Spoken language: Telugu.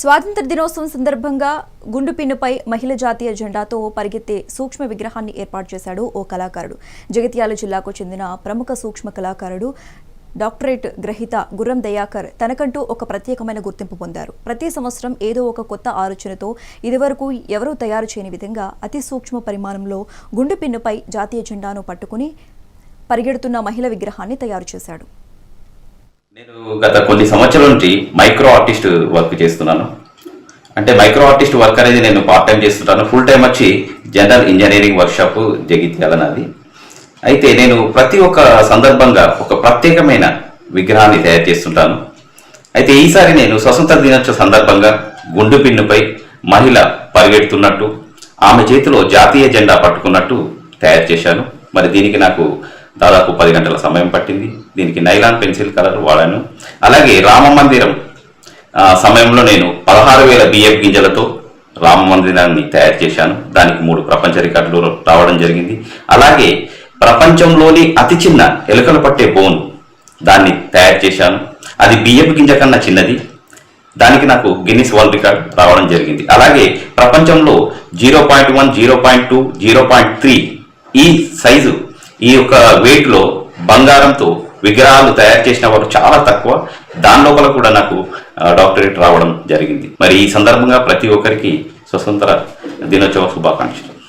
స్వాతంత్ర దినోత్సవం సందర్భంగా గుండు పిన్నుపై మహిళ జాతీయ జెండాతో పరిగెత్తే సూక్ష్మ విగ్రహాన్ని ఏర్పాటు చేశాడు ఓ కళాకారుడు. జగిత్యాల జిల్లాకు చెందిన ప్రముఖ సూక్ష్మ కళాకారుడు డాక్టరేట్ గ్రహీత గుర్రం దయాకర్ తనకంటూ ఒక ప్రత్యేకమైన గుర్తింపు పొందారు. ప్రతి సంవత్సరం ఏదో ఒక కొత్త ఆలోచనతో ఇదివరకు ఎవరూ తయారు చేయని విధంగా అతి సూక్ష్మ పరిమాణంలో గుండు పిన్నుపై జాతీయ జెండాను పట్టుకుని పరిగెడుతున్న మహిళ విగ్రహాన్ని తయారు చేశాడు. నేను గత కొన్ని సంవత్సరాల నుంచి మైక్రో ఆర్టిస్ట్ వర్క్ చేస్తున్నాను. అంటే మైక్రో ఆర్టిస్ట్ వర్క్ అనేది నేను పార్ట్ టైం చేస్తుంటాను. ఫుల్ టైం వచ్చి జనరల్ ఇంజనీరింగ్ వర్క్షాప్ జగిత్యాలన్నది అయితే నేను ప్రతి ఒక్క సందర్భంగా ఒక ప్రత్యేకమైన విగ్రహాన్ని తయారు చేస్తుంటాను. అయితే ఈసారి నేను స్వతంత్ర దినోత్సవ సందర్భంగా గుండు పిన్నుపై మహిళ పరిగెడుతున్నట్టు ఆమె చేతిలో జాతీయ జెండా పట్టుకున్నట్టు తయారు చేశాను. మరి దీనికి నాకు దాదాపు పది గంటల సమయం పట్టింది. దీనికి నైలాన్ పెన్సిల్ కలర్ వాడాను. అలాగే రామ మందిరం సమయంలో నేను పదహారు వేల బియ్యం గింజలతో రామ మందిరాన్ని తయారు చేశాను. దానికి మూడు ప్రపంచ రికార్డులు రావడం జరిగింది. అలాగే ప్రపంచంలోని అతి చిన్న ఎలుకలు పట్టే బోన్ దాన్ని తయారు చేశాను. అది బియ్యపు గింజ కన్నా చిన్నది. దానికి నాకు గిన్నిస్ వరల్డ్ రికార్డ్ రావడం జరిగింది. అలాగే ప్రపంచంలో zero point one zero point two zero point three ఈ సైజు ఈ యొక్క వెయిట్లో బంగారంతో విగ్రహాలు తయారు చేసిన వారు చాలా తక్కువ. దాని లోపల కూడా నాకు డాక్టరేట్ రావడం జరిగింది. మరి ఈ సందర్భంగా ప్రతి ఒక్కరికి స్వతంత్ర దినోత్సవ శుభాకాంక్షలు.